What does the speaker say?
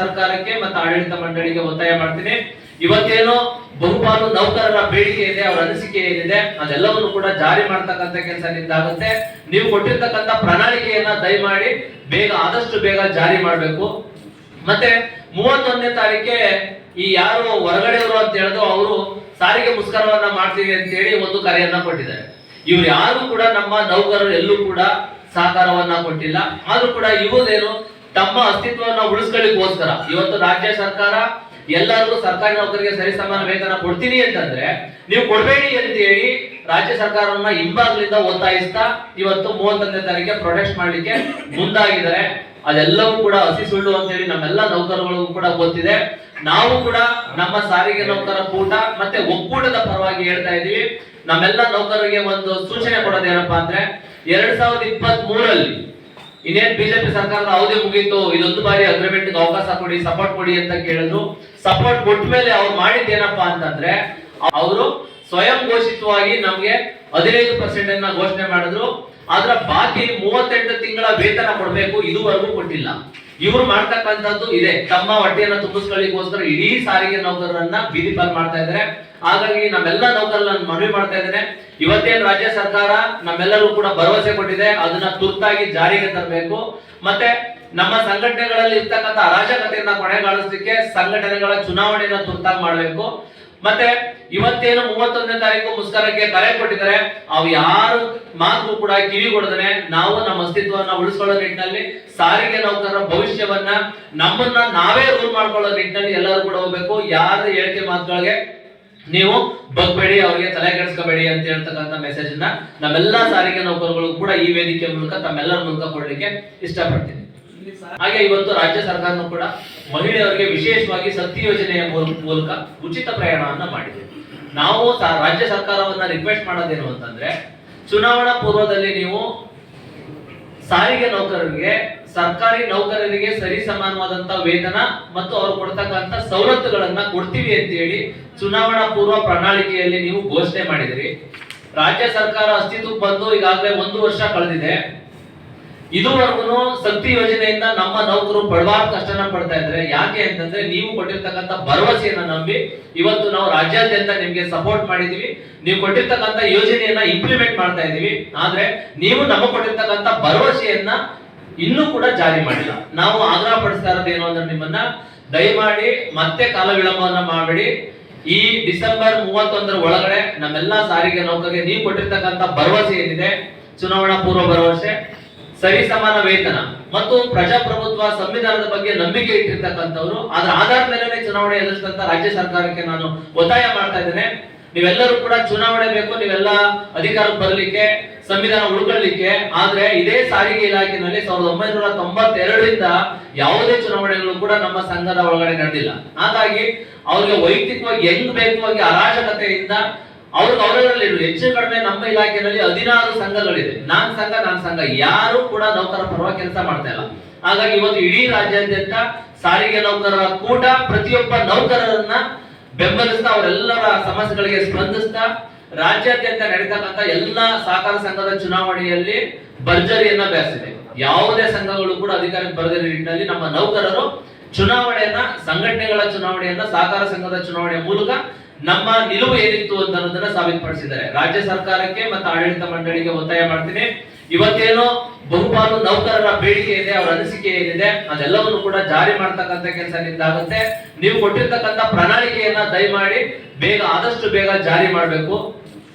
ಸರ್ಕಾರಕ್ಕೆ ಮತ್ತು ಆಡಳಿತ ಮಂಡಳಿಗೆ ಒತ್ತಾಯ ಮಾಡ್ತೀನಿ. ಇವತ್ತೇನು ಬಹುಪಾಲು ನೌಕರರ ಬೇಡಿಕೆ ಇದೆ, ಅವರ ಅನಿಸಿಕೆ ಏನಿದೆ, ಅದೆಲ್ಲವನ್ನು ಕೂಡ ಜಾರಿ ಮಾಡ್ತಕ್ಕಂಥ ಕೆಲಸ ನಿಂದಾಗುತ್ತೆ ನೀವು ಕೊಟ್ಟಿರ್ತಕ್ಕಂಥ ಪ್ರಣಾಳಿಕೆಯನ್ನ ದಯಮಾಡಿ ಬೇಗ, ಆದಷ್ಟು ಬೇಗ ಜಾರಿ ಮಾಡಬೇಕು. ಮತ್ತೆ ಮೂವತ್ತೊಂದನೇ ತಾರೀಕೆ ಈ ಯಾರು ಹೊರಗಡೆಯವರು ಅಂತ ಹೇಳಿದ್ರು, ಅವರು ಸಾರಿಗೆ ಮುಸ್ಕರವನ್ನ ಮಾಡ್ತೀವಿ ಅಂತ ಹೇಳಿ ಒಂದು ಕರೆಯನ್ನ ಕೊಟ್ಟಿದ್ದಾರೆ. ಇವ್ರು ಯಾರು ಕೂಡ ನಮ್ಮ ನೌಕರರು ಎಲ್ಲೂ ಕೂಡ ಸಹಕಾರವನ್ನ ಕೊಟ್ಟಿಲ್ಲ. ಆದ್ರೂ ಕೂಡ ಇವುದೇನು ತಮ್ಮ ಅಸ್ತಿತ್ವವನ್ನು ಉಳಿಸ್ಕೊಳ್ಳಿಕ್ಕೋಸ್ಕರ. ಇವತ್ತು ರಾಜ್ಯ ಸರ್ಕಾರ ಎಲ್ಲರಿಗೂ ಸರ್ಕಾರಿ ನೌಕರಿಗೆ ಸರಿಸಮಾನ ವೇತನ ಕೊಡ್ತೀನಿ ಅಂತಂದ್ರೆ, ನೀವು ಕೊಡಬೇಡಿ ಅಂತ ಹೇಳಿ ರಾಜ್ಯ ಸರ್ಕಾರವನ್ನ ಹಿಂಬಾಗ್ಲಿಂದ ಒತ್ತಾಯಿಸ್ತಾ ಇವತ್ತು ಮೂವತ್ತೊಂದನೇ ತಾರೀಕೆ ಪ್ರೊಟೆಸ್ಟ್ ಮಾಡ್ಲಿಕ್ಕೆ ಮುಂದಾಗಿದ್ದಾರೆ. ಅದೆಲ್ಲವೂ ಕೂಡ ಹಸಿ ಸುಳ್ಳು ಅಂತ ಹೇಳಿ ನಮ್ಮೆಲ್ಲ ನೌಕರಗಳಿಗೂ ಕೂಡ ಗೊತ್ತಿದೆ. ನಾವು ಕೂಡ ನಮ್ಮ ಸಾರಿಗೆ ನೌಕರ ಕೂಟ ಮತ್ತೆ ಒಕ್ಕೂಟದ ಪರವಾಗಿ ಹೇಳ್ತಾ ಇದೀವಿ ನಮ್ಮೆಲ್ಲ ನೌಕರರಿಗೆ ಒಂದು ಸೂಚನೆ ಕೊಡೋದೇನಪ್ಪಾ ಅಂದ್ರೆ, ಎರಡ್ ಸಾವಿರದ ಇಪ್ಪತ್ತ್ ಮೂರಲ್ಲಿ ಇನ್ನೇನ್ ಬಿಜೆಪಿ ಸರ್ಕಾರ ಅವಧಿ ಮುಗೀತು ಇದೊಂದು ಬಾರಿ ಅಗ್ರಿಮೆಂಟ್ ಅವಕಾಶ ಕೊಡಿ ಸಪೋರ್ಟ್ ಕೊಡಿ ಅಂತ ಕೇಳಿದ್ರು. ಸಪೋರ್ಟ್ ಕೊಟ್ಟ ಮೇಲೆ ಅವ್ರು ಮಾಡಿದ್ದೇನಪ್ಪಾ ಅಂತಂದ್ರೆ, ಅವರು ಸ್ವಯಂ ಘೋಷಿತವಾಗಿ ನಮ್ಗೆ ಹದಿನೈದು ಪರ್ಸೆಂಟ್ ಅನ್ನ ಘೋಷಣೆ ಮಾಡಿದ್ರು. ಆದ್ರ ಬಾಕಿ ಮೂವತ್ತೆಂಟು ತಿಂಗಳ ವೇತನ ಕೊಡಬೇಕು ಇದುವರೆಗೂ ಕೊಟ್ಟಿಲ್ಲ. ಇವ್ರು ಮಾಡ್ತಕ್ಕಂಥದ್ದು ಇದೆ. ತಮ್ಮ ಹೊಟ್ಟೆಯನ್ನ ತುಂಬಿಸ್ಕೊಳ್ಳಿಕ್ಕೋಸ್ಕರ ಇಡೀ ಸಾರಿಗೆ ನೌಕರರನ್ನ ಬೀದಿ ಪಾಲ್ ಮಾಡ್ತಾ ಇದ್ದಾರೆ. ಹಾಗಾಗಿ ನಮ್ಮೆಲ್ಲ ನೌಕರರನ್ನ ಮನವಿ ಮಾಡ್ತಾ ಇದ್ದೇನೆ ಇವತ್ತೇನು ರಾಜ್ಯ ಸರ್ಕಾರ ನಮ್ಮೆಲ್ಲರೂ ಕೂಡ ಭರವಸೆ ಕೊಟ್ಟಿದೆ. ಅದನ್ನ ತುರ್ತಾಗಿ ಜಾರಿಗೆ ತರಬೇಕು. ಮತ್ತೆ ನಮ್ಮ ಸಂಘಟನೆಗಳಲ್ಲಿ ಇರ್ತಕ್ಕಂಥ ಅರಾಜಕತೆಯನ್ನ ಕೊನೆಗಾಣಿಸ್ಲಿಕ್ಕೆ ಸಂಘಟನೆಗಳ ಚುನಾವಣೆಯನ್ನ ತುರ್ತಾಗಿ ಮಾಡಬೇಕು. ಮತ್ತೆ ಇವತ್ತೇನು ಮೂವತ್ತೊಂದನೇ ತಾರೀಕು ಮುಸ್ಕರಕ್ಕೆ ಕರೆ ಕೊಟ್ಟಿದ್ದಾರೆ, ಅವು ಯಾರು ಮಾತು ಕೂಡ ಕಿವಿ ಕೊಡದನೆ ನಾವು ನಮ್ಮ ಅಸ್ತಿತ್ವವನ್ನ ಉಳಿಸ್ಕೊಳ್ಳೋ ನಿಟ್ಟಿನಲ್ಲಿ, ಸಾರಿಗೆ ನೌಕರರ ಭವಿಷ್ಯವನ್ನ ನಮ್ಮನ್ನ ನಾವೇ ರೂಲ್ ಮಾಡ್ಕೊಳ್ಳೋ ನಿಟ್ಟಿನಲ್ಲಿ ಎಲ್ಲರೂ ಕೂಡ ಹೋಗ್ಬೇಕು. ಯಾರ ಹೇಳಿಕೆ ಮಾತುಗಳಿಗೆ ನೀವು ಬಗ್ಬೇಡಿ, ಅವರಿಗೆ ತಲೆ ಕೆಡಿಸ್ಕೋಬೇಡಿ ಅಂತ ಹೇಳ್ತಕ್ಕಂಥ ಮೆಸೇಜ್ನ ನಮ್ಮೆಲ್ಲ ಸಾರಿಗೆ ನೌಕರಗಳು ಕೂಡ ಈ ವೇದಿಕೆ ಮೂಲಕ ತಮ್ಮೆಲ್ಲರ ಮೂಲಕ ಕೊಡ್ಲಿಕ್ಕೆ ಇಷ್ಟಪಡ್ತೀನಿ. ಹಾಗೆ ಇವತ್ತು ರಾಜ್ಯ ಸರ್ಕಾರನು ಕೂಡ ಮಹಿಳೆಯರಿಗೆ ವಿಶೇಷವಾಗಿ ಶಕ್ತಿ ಯೋಜನೆಯ ಮೂಲ- ಮೂಲಕ ಉಚಿತ ಪ್ರಯಾಣವನ್ನ ಮಾಡಿದೆ. ನಾವು ರಾಜ್ಯ ಸರ್ಕಾರವನ್ನ ರಿಕ್ವೆಸ್ಟ್ ಮಾಡೋದೇನು ಅಂತಂದ್ರೆ, ಚುನಾವಣಾ ಪೂರ್ವದಲ್ಲಿ ನೀವು ಸಾರಿಗೆ ನೌಕರರಿಗೆ, ಸರ್ಕಾರಿ ನೌಕರರಿಗೆ ಸರಿ ಸಮಾನವಾದಂತ ವೇತನ ಮತ್ತು ಅವರು ಕೊಡ್ತಕ್ಕಂತ ಸವಲತ್ತುಗಳನ್ನ ಕೊಡ್ತೀವಿ ಅಂತ ಹೇಳಿ ಚುನಾವಣಾ ಪೂರ್ವ ಪ್ರಣಾಳಿಕೆಯಲ್ಲಿ ನೀವು ಘೋಷಣೆ ಮಾಡಿದಿರಿ. ರಾಜ್ಯ ಸರ್ಕಾರ ಅಸ್ತಿತ್ವಕ್ಕೆ ಬಂದು ಈಗಾಗಲೇ ಒಂದು ವರ್ಷ ಕಳೆದಿದೆ. ಇದುವರೆಗೂ ಶಕ್ತಿ ಯೋಜನೆಯಿಂದ ನಮ್ಮ ನೌಕರು ಪಡಬಾರ ಕಷ್ಟನ ಪಡ್ತಾ ಇದ್ರೆ ಯಾಕೆ ಅಂತಂದ್ರೆ ನೀವು ಕೊಟ್ಟಿರ್ತಕ್ಕಂಥ ಭರವಸೆಯನ್ನ ನಂಬಿ ಇವತ್ತು ನಾವು ರಾಜ್ಯಾದ್ಯಂತ ನಿಮ್ಗೆ ಸಪೋರ್ಟ್ ಮಾಡಿದೀವಿ. ನೀವು ಕೊಟ್ಟಿರ್ತಕ್ಕಂಥ ಯೋಜನೆಯನ್ನ ಇಂಪ್ಲಿಮೆಂಟ್ ಮಾಡ್ತಾ ಇದೀವಿ. ಆದ್ರೆ ನೀವು ನಮಗೆ ಕೊಟ್ಟಿರ್ತಕ್ಕಂಥ ಭರವಸೆಯನ್ನ ಇನ್ನೂ ಕೂಡ ಜಾರಿ ಮಾಡಿಲ್ಲ. ನಾವು ಆಗ್ರಹ ಪಡಿಸ್ತಾ ಇರೋದು ಏನು ಅಂದ್ರೆ ನಿಮ್ಮನ್ನ ದಯಮಾಡಿ ಮತ್ತೆ ಕಾಲ ವಿಳಂಬವನ್ನ ಮಾಡಬೇಡಿ. ಈ ಡಿಸೆಂಬರ್ ಮೂವತ್ತೊಂದರ ಒಳಗಡೆ ನಮ್ಮೆಲ್ಲಾ ಸಾರಿಗೆ ನೌಕರಿಗೆ ನೀವು ಕೊಟ್ಟಿರ್ತಕ್ಕಂಥ ಭರವಸೆ ಏನಿದೆ? ಚುನಾವಣಾ ಪೂರ್ವ ಭರವಸೆ. ಸರಿ ಸಮಾನ ವೇತನ. ಮತ್ತು ಪ್ರಜಾಪ್ರಭುತ್ವ ಸಂವಿಧಾನದ ಬಗ್ಗೆ ನಂಬಿಕೆ ಇಟ್ಟಿರ್ತಕ್ಕಂಥವ್ರು ಅದರ ಆಧಾರದ ಮೇಲೆ ಚುನಾವಣೆ ಎದುರಿಸಿದಂತ ರಾಜ್ಯ ಸರ್ಕಾರಕ್ಕೆ ನಾನು ಒತ್ತಾಯ ಮಾಡ್ತಾ ಇದ್ದೇನೆ. ನೀವೆಲ್ಲರೂ ಕೂಡ ಚುನಾವಣೆ ಬೇಕು, ನೀವೆಲ್ಲ ಅಧಿಕಾರ ಬರಲಿಕ್ಕೆ, ಸಂವಿಧಾನ ಉಳ್ಕೊಳ್ಳಿಕ್ಕೆ. ಆದ್ರೆ ಇದೇ ಸಾರಿಗೆ ಇಲಾಖೆನಲ್ಲಿ ಸಾವಿರದ ಒಂಬೈನೂರ ತೊಂಬತ್ತೆರಡರಿಂದ ಯಾವುದೇ ಚುನಾವಣೆಗಳು ಕೂಡ ನಮ್ಮ ಸಂಘದ ಒಳಗಡೆ ನಡೆದಿಲ್ಲ. ಹಾಗಾಗಿ ಅವ್ರಿಗೆ ವೈಯಕ್ತಿಕವಾಗಿ ಹೆಂಗ್ ಬೇಕು ಅರಾಜಕತೆಯಿಂದ ಅವ್ರಿಗೆ ಅವರಲ್ಲಿ ಹೆಚ್ಚು ಕಡಿಮೆ ನಮ್ಮ ಇಲಾಖೆಯಲ್ಲಿ ಹದಿನಾರು ಸಂಘಗಳಿದೆ. ನಾನ್ ಸಂಘ ನಾನ್ ಸಂಘ. ಯಾರು ಕೂಡ ನೌಕರ ಪರವಾಗಿ ಕೆಲಸ ಮಾಡ್ತಾ ಇಲ್ಲ. ಹಾಗಾಗಿ ಇವತ್ತು ಇಡೀ ರಾಜ್ಯಾದ್ಯಂತ ಸಾರಿಗೆ ನೌಕರರ ಕೂಟ ಪ್ರತಿಯೊಬ್ಬ ನೌಕರರನ್ನ ಬೆಂಬಲಿಸ್ತಾ, ಅವರೆಲ್ಲರ ಸಮಸ್ಯೆಗಳಿಗೆ ಸ್ಪಂದಿಸ್ತಾ, ರಾಜ್ಯಾದ್ಯಂತ ನಡೀತಕ್ಕಂಥ ಎಲ್ಲಾ ಸಹಕಾರ ಸಂಘದ ಚುನಾವಣೆಯಲ್ಲಿ ಭರ್ಜರಿಯನ್ನ ಬೆಳೆಸಿದೆ. ಯಾವುದೇ ಸಂಘಗಳು ಕೂಡ ಅಧಿಕಾರಕ್ಕೆ ಬರದಿರೋ ನಿಟ್ಟಿನಲ್ಲಿ ನಮ್ಮ ನೌಕರರು ಚುನಾವಣೆಯನ್ನ, ಸಂಘಟನೆಗಳ ಚುನಾವಣೆಯನ್ನ, ಸಹಕಾರ ಸಂಘದ ಚುನಾವಣೆಯ ಮೂಲಕ ನಮ್ಮ ನಿಲುವು ಏನಿತ್ತು ಅಂತ ಅನ್ನೋದನ್ನ ಸಾಬೀತುಪಡಿಸಿದ್ದಾರೆ. ರಾಜ್ಯ ಸರ್ಕಾರಕ್ಕೆ ಮತ್ತು ಆಡಳಿತ ಮಂಡಳಿಗೆ ಒತ್ತಾಯ ಮಾಡ್ತೀನಿ. ಇವತ್ತೇನು ಬಹುಪಾಲು ನೌಕರರ ಬೇಡಿಕೆ ಇದೆ, ಅವರ ಅನಿಸಿಕೆ ಏನಿದೆ, ಅದೆಲ್ಲವನ್ನು ಕೂಡ ಜಾರಿ ಮಾಡ್ತಕ್ಕಂಥ ಕೆಲಸ ನಿಂದಾಗುತ್ತೆ ನೀವು ಕೊಟ್ಟಿರ್ತಕ್ಕಂಥ ಪ್ರಣಾಳಿಕೆಯನ್ನ ದಯಮಾಡಿ ಬೇಗ, ಆದಷ್ಟು ಬೇಗ ಜಾರಿ ಮಾಡಬೇಕು.